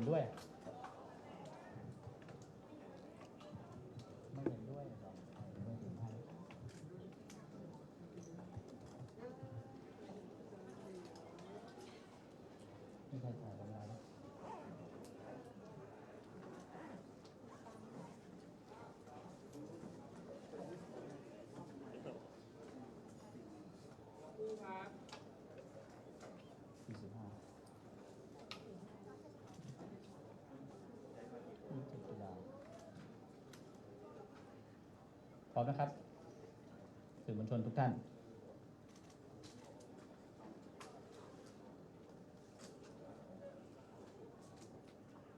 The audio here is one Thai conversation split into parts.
็นด้วย ไม่เห็นด้วยหรอกไม่เห็นให้ไม่ใช่ถ่ายทำงานแล้ว สี่สิบห้ายี่สิบตุลาพ ร้อมนะครับ สื่อมวลชนทุกท่าน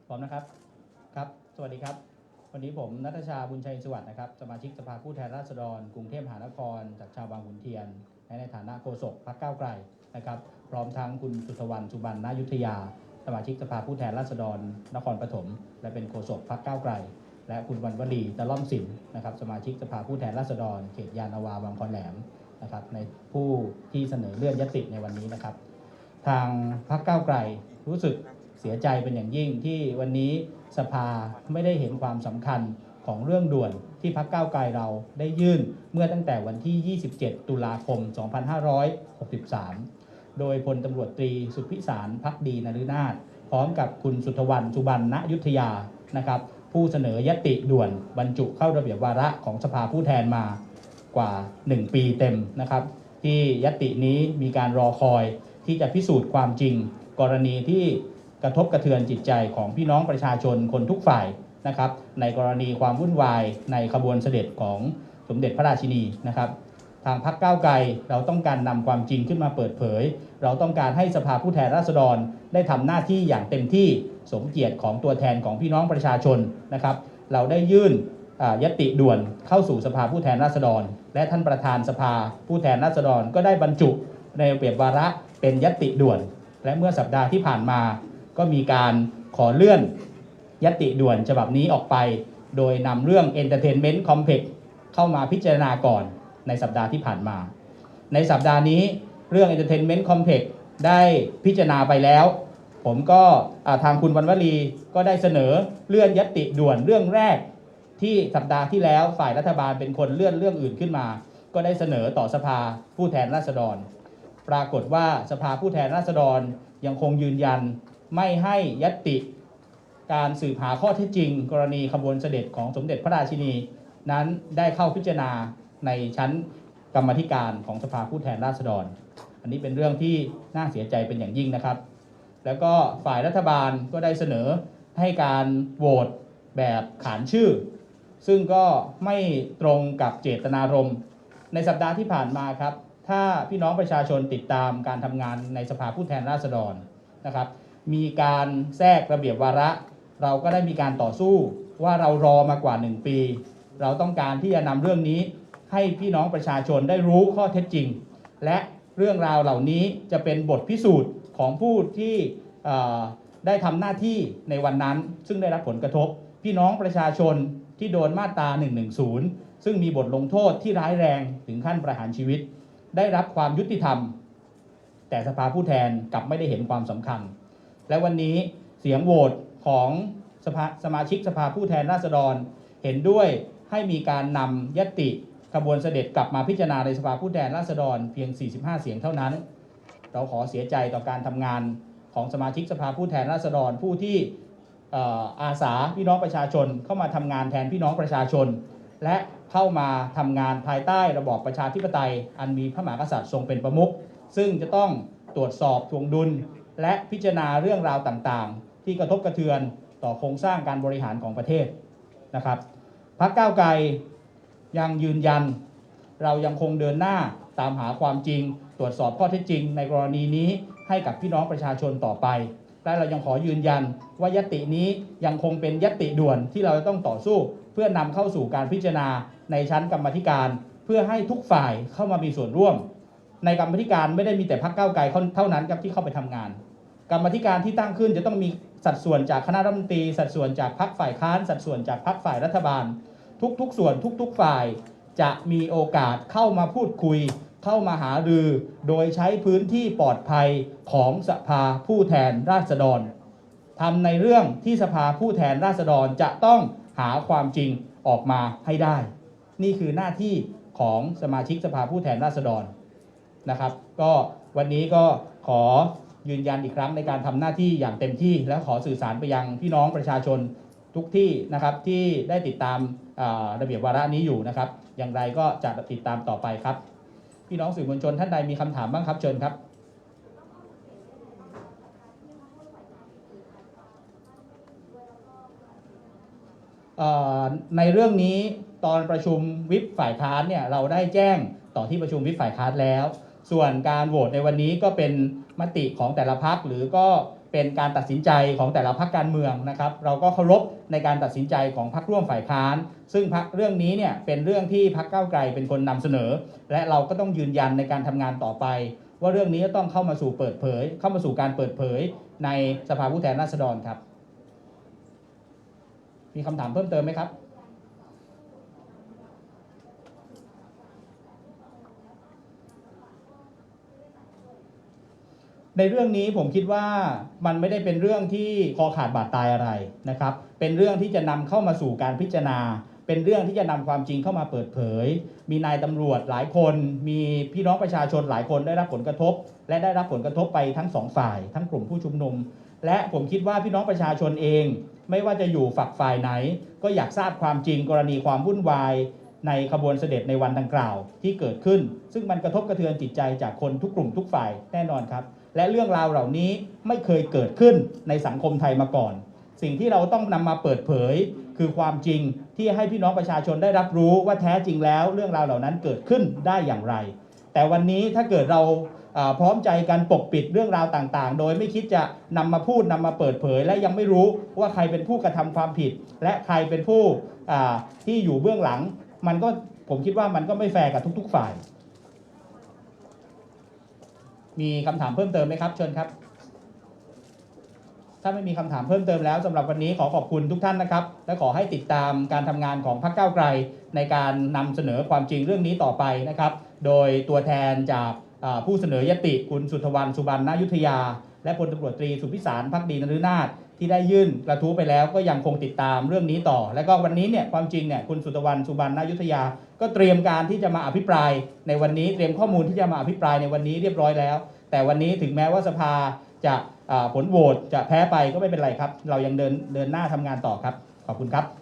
พร้อมนะครับ ครับ สวัสดีครับ วันนี้ผมนัทชาบุญชัยสวัสดิ์นะครับ สมาชิกสภาผู้แทนราษฎร กรุงเทพมหานคร จากชาวบางขุนเทียน ในฐานะโฆษกพรรคก้าวไกลนะครับ พร้อมทั้งคุณสุทธวันสุบรรณยุทธยา สมาชิกสภาผู้แทนราษฎร นครปฐม และเป็นโฆษกพรรคก้าวไกล และคุณวันวลีตะล่อมสินนะครับสมาชิกสภาผู้แทนราษฎร เขตยานาวาบางคอนแหลมนะครับในผู้ที่เสนอเลื่อนยติในวันนี้นะครับ ทางพรรคก้าวไกลรู้สึกเสียใจเป็นอย่างยิ่งที่วันนี้สภาไม่ได้เห็นความสำคัญของเรื่องด่วนที่พรรคก้าวไกลเราได้ยื่นเมื่อตั้งแต่วันที่ 27 ตุลาคม 2563 โดยพลตำรวจตรีสุทธิสารพักดีนฤนาถพร้อมกับคุณสุทธวันสุบรรณยุทธยานะครับ ผู้เสนอยติด่วนบรรจุเข้าระเบียบวาระของสภาผู้แทนมากว่า 1 ปีเต็มนะครับ ที่ยตินี้มีการรอคอยที่จะพิสูจน์ความจริง กรณีที่กระทบกระเทือนจิตใจของพี่น้องประชาชนคนทุกฝ่ายนะครับ ในกรณีความวุ่นวายในขบวนเสด็จของสมเด็จพระราชินีนะครับ ทางพรรคก้าวไกล เราต้องการนำความจริงขึ้นมาเปิดเผย เราต้องการให้สภาผู้แทนราษฎร ได้ทำหน้าที่อย่างเต็มที่สมเกียรติของตัวแทนของพี่น้องประชาชนนะครับ เราได้ยื่นยติด่วนเข้าสู่สภาผู้แทนราษฎร และท่านประธานสภาผู้แทนราษฎรก็ได้บรรจุในระเบียบวาระเป็นยติด่วน และเมื่อสัปดาห์ที่ผ่านมา ก็มีการขอเลื่อนยติด่วนฉบับนี้ออกไป โดยนำเรื่อง Entertainment Complex เข้ามาพิจารณาก่อน ในสัปดาห์ที่ผ่านมา ในสัปดาห์นี้เรื่อง Entertainment Complex ได้พิจารณาไปแล้ว ผมก็ทางคุณวันวลีก็ได้เสนอเลื่อนยติด่วนเรื่องแรก ที่สัปดาห์ที่แล้วฝ่ายรัฐบาลเป็นคนเลื่อนเรื่องอื่นขึ้นมา ก็ได้เสนอต่อสภาผู้แทนราษฎร ปรากฏว่าสภาผู้แทนราษฎรยังคงยืนยันไม่ให้ยติการสืบหาข้อเท็จจริง กรณีขบวนเสด็จของสมเด็จพระราชินี นั้นได้เข้าพิจารณา ในชั้นกรรมธิการของสภาผู้แทนราษฎร อันนี้เป็นเรื่องที่น่าเสียใจเป็นอย่างยิ่งนะครับ แล้วก็ฝ่ายรัฐบาลก็ได้เสนอให้การโหวตแบบขานชื่อ ซึ่งก็ไม่ตรงกับเจตนารมณ์ ในสัปดาห์ที่ผ่านมาครับ ถ้าพี่น้องประชาชนติดตามการทำงานในสภาผู้แทนราษฎรนะครับ มีการแทรกระเบียบวาระ เราก็ได้มีการต่อสู้ว่าเรารอมากว่า 1 ปี เราต้องการที่จะนำเรื่องนี้ ให้พี่น้องประชาชนได้รู้ข้อเท็จจริง และเรื่องราวเหล่านี้จะเป็นบทพิสูจน์ของผู้ที่ได้ทำหน้าที่ในวันนั้น ซึ่งได้รับผลกระทบ พี่น้องประชาชนที่โดนมาตรา 110 ซึ่งมีบทลงโทษที่ร้ายแรงถึงขั้นประหารชีวิต ได้รับความยุติธรรม แต่สภาผู้แทนกลับไม่ได้เห็นความสำคัญ และวันนี้เสียงโหวตของสภาสมาชิกสภาผู้แทนราษฎร เห็นด้วยให้มีการนำยติ ขบวนเสด็จกลับมาพิจารณาในสภาผู้แทนราษฎรเพียง 45 เสียงเท่านั้น เราขอเสียใจต่อการทำงานของสมาชิกสภาผู้แทนราษฎรผู้ที่เอ่ออาสาพี่น้องประชาชนเข้ามาทำงานแทนพี่น้องประชาชน และเข้ามาทำงานภายใต้ระบอบประชาธิปไตย อันมีพระมหากษัตริย์ทรงเป็นประมุขซึ่งจะต้องตรวจสอบทวงดุล และพิจารณาเรื่องราวต่างๆ ที่กระทบกระเทือนต่อโครงสร้างการบริหารของประเทศนะครับพรรคก้าวไกล ยังยืนยัน เรายังคงเดินหน้าตามหาความจริง ตรวจสอบข้อเท็จจริง ในกรณีนี้ให้กับพี่น้องประชาชนต่อไป และเรายังขอยืนยันว่ายตินี้ยังคงเป็นยติด่วนที่เราจะต้องต่อสู้ เพื่อนำเข้าสู่การพิจารณาในชั้นกรรมธิการ เพื่อให้ทุกฝ่ายเข้ามามีส่วนร่วม ในกรรมธิการไม่ได้มีแต่พรรคก้าไกลเท่านั้นครับที่เข้าไปทำงาน กรรมธิการที่ตั้งขึ้นจะต้องมีสัดส่วนจากคณะรัฐมนตรี สัดส่วนจากพรรคฝ่ายค้าน สัดส่วนจากพรรคฝ่ายรัฐบาล ทุกๆส่วนทุกๆฝ่าย จะมีโอกาสเข้ามาพูดคุย เข้ามาหารือโดยใช้พื้นที่ปลอดภัยของสภาผู้แทนราษฎรทำในเรื่องที่สภาผู้แทนราษฎรจะต้องหาความจริงออกมาให้ได้ นี่คือหน้าที่ของสมาชิกสภาผู้แทนราษฎรนะครับ ก็วันนี้ก็ขอยืนยันอีกครั้งในการทำหน้าที่อย่างเต็มที่ และขอสื่อสารไปยังพี่น้องประชาชนทุกที่นะครับที่ได้ติดตาม ระเบียบวาระนี้อยู่นะครับ อย่างไรก็จะติดตามต่อไปครับ พี่น้องสื่อมวลชนท่านใดมีคำถามบ้างครับเชิญครับในเรื่องนี้ตอนประชุมวิปฝ่ายค้านเนี่ยเราได้แจ้งต่อที่ประชุมวิปฝ่ายค้านแล้ว ส่วนการโหวตในวันนี้ก็เป็นมติของแต่ละพักหรือก็เป็นการตัดสินใจของแต่ละพักการเมืองนะครับ เราก็เคารพในการตัดสินใจของพักร่วมฝ่ายค้าน ซึ่งพักเรื่องนี้เนี่ยเป็นเรื่องที่พักเก้าไกลเป็นคนนำเสนอ และเราก็ต้องยืนยันในการทำงานต่อไป ว่าเรื่องนี้จะต้องเข้ามาสู่เปิดเผย เข้ามาสู่การเปิดเผยในสภาผู้แทนราษฎรครับ มีคำถามเพิ่มเติมไหมครับ ในเรื่องนี้ผมคิดว่ามันไม่ได้เป็นเรื่องที่คอขาดบาดตายอะไรนะครับ เป็นเรื่องที่จะนำเข้ามาสู่การพิจารณา เป็นเรื่องที่จะนำความจริงเข้ามาเปิดเผย มีนายตำรวจหลายคน มีพี่น้องประชาชนหลายคนได้รับผลกระทบ และได้รับผลกระทบไปทั้งสองฝ่าย ทั้งกลุ่มผู้ชุมนุม และผมคิดว่าพี่น้องประชาชนเอง ไม่ว่าจะอยู่ฝักฝ่ายไหน ก็อยากทราบความจริงกรณีความวุ่นวายในขบวนเสด็จในวันดังกล่าวที่เกิดขึ้น ซึ่งมันกระทบกระเทือนจิตใจจากคนทุกกลุ่มทุกฝ่ายแน่นอนครับ และเรื่องราวเหล่านี้ไม่เคยเกิดขึ้นในสังคมไทยมาก่อน สิ่งที่เราต้องนำมาเปิดเผย คือความจริงที่ให้พี่น้องประชาชนได้รับรู้ว่าแท้จริงแล้วเรื่องราวเหล่านั้นเกิดขึ้นได้อย่างไร แต่วันนี้ถ้าเกิดเราพร้อมใจกันปกปิดเรื่องราวต่างๆ โดยไม่คิดจะนำมาพูดนำมาเปิดเผย และยังไม่รู้ว่าใครเป็นผู้กระทำความผิด และใครเป็นผู้ที่อยู่เบื้องหลัง มันก็ผมคิดว่ามันก็ไม่แฟร์กับทุก ๆ ฝ่าย มีคำถามเพิ่มเติมไหมครับ เชิญครับ ถ้าไม่มีคำถามเพิ่มเติมแล้วสำหรับวันนี้ขอขอบคุณทุกท่านนะครับ และขอให้ติดตามการทำงานของพรรคก้าวไกล ในการนำเสนอความจริงเรื่องนี้ต่อไปนะครับ โดยตัวแทนจากผู้เสนอยติคุณสุทธวันสุบรรณยุทธยา และพลตำรวจตรีสุพิสารพักดีนฤนาถที่ได้ยื่นกระทู้ไปแล้วก็ยังคงติดตามเรื่องนี้ต่อ และก็วันนี้เนี่ยความจริงเนี่ยคุณสุทธวันสุบรรณยุทธยา ก็เตรียมการที่จะมาอภิปรายในวันนี้เตรียมข้อมูลที่จะมาอภิปรายในวันนี้เรียบร้อยแล้ว แต่วันนี้ถึงแม้ว่าสภาจะผลโหวตจะแพ้ไปก็ไม่เป็นไรครับ เรายังเดินเดินหน้าทำงานต่อครับ ขอบคุณครับ